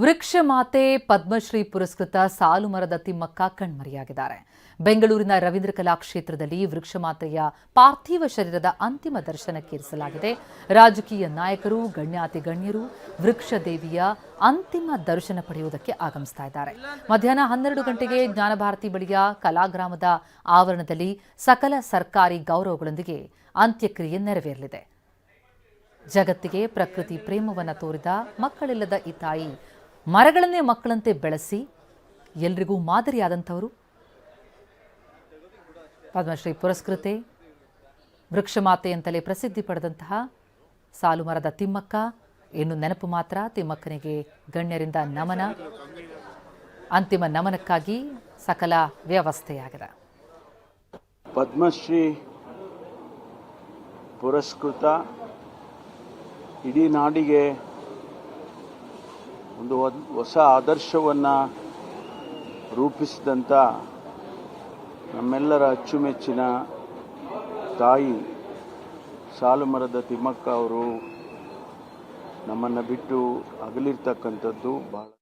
ವೃಕ್ಷ ಮಾತೆ ಪದ್ಮಶ್ರೀ ಪುರಸ್ಕೃತ ಸಾಲು ಮರದ ತಿಮ್ಮಕ್ಕ ಕಣ್ಮರೆಯಾಗಿದ್ದಾರೆ. ಬೆಂಗಳೂರಿನ ರವೀಂದ್ರ ಕಲಾಕ್ಷೇತ್ರದಲ್ಲಿ ವೃಕ್ಷ ಮಾತೆಯ ಪಾರ್ಥಿವ ಶರೀರದ ಅಂತಿಮ ದರ್ಶನಕ್ಕೇರಿಸಲಾಗಿದೆ ರಾಜಕೀಯ ನಾಯಕರು, ಗಣ್ಯಾತಿ ಗಣ್ಯರು ವೃಕ್ಷ ದೇವಿಯ ಅಂತಿಮ ದರ್ಶನ ಪಡೆಯುವುದಕ್ಕೆ ಆಗಮಿಸ್ತಾ ಇದ್ದಾರೆ. ಮಧ್ಯಾಹ್ನ ಹನ್ನೆರಡು ಗಂಟೆಗೆ ಜ್ಞಾನಭಾರತಿ ಬಳಿಯ ಕಲಾಗ್ರಾಮದ ಆವರಣದಲ್ಲಿ ಸಕಲ ಸರ್ಕಾರಿ ಗೌರವಗಳೊಂದಿಗೆ ಅಂತ್ಯಕ್ರಿಯೆ ನೆರವೇರಲಿದೆ. ಜಗತ್ತಿಗೆ ಪ್ರಕೃತಿ ಪ್ರೇಮವನ್ನು ತೋರಿದ ಮಕ್ಕಳಿಲ್ಲದ ಈ ತಾಯಿ ಮರಗಳನ್ನೇ ಮಕ್ಕಳಂತೆ ಬೆಳೆಸಿ ಎಲ್ರಿಗೂ ಮಾದರಿಯಾದಂಥವರು. ಪದ್ಮಶ್ರೀ ಪುರಸ್ಕೃತೆ, ವೃಕ್ಷಮಾತೆ ಅಂತಲೇ ಪ್ರಸಿದ್ಧಿ ಪಡೆದಂತಹ ಸಾಲು ಮರದ ತಿಮ್ಮಕ್ಕ, ಇನ್ನು ನೆನಪು ಮಾತ್ರ ತಿಮ್ಮಕ್ಕನಿಗೆ ಗಣ್ಯರಿಂದ ನಮನ. ಅಂತಿಮ ನಮನಕ್ಕಾಗಿ ಸಕಲ ವ್ಯವಸ್ಥೆಯಾಗಿದೆ. ಪದ್ಮಶ್ರೀ ಪುರಸ್ಕೃತ ಇಡೀ ನಾಡಿಗೆ ಒಂದು ಹೊಸ ಆದರ್ಶವನ್ನು ರೂಪಿಸಿದಂಥ ನಮ್ಮೆಲ್ಲರ ಅಚ್ಚುಮೆಚ್ಚಿನ ತಾಯಿ ಸಾಲುಮರದ ತಿಮ್ಮಕ್ಕ ಅವರು ನಮ್ಮನ್ನು ಬಿಟ್ಟು ಅಗಲಿರ್ತಕ್ಕಂಥದ್ದು ಬಹಳ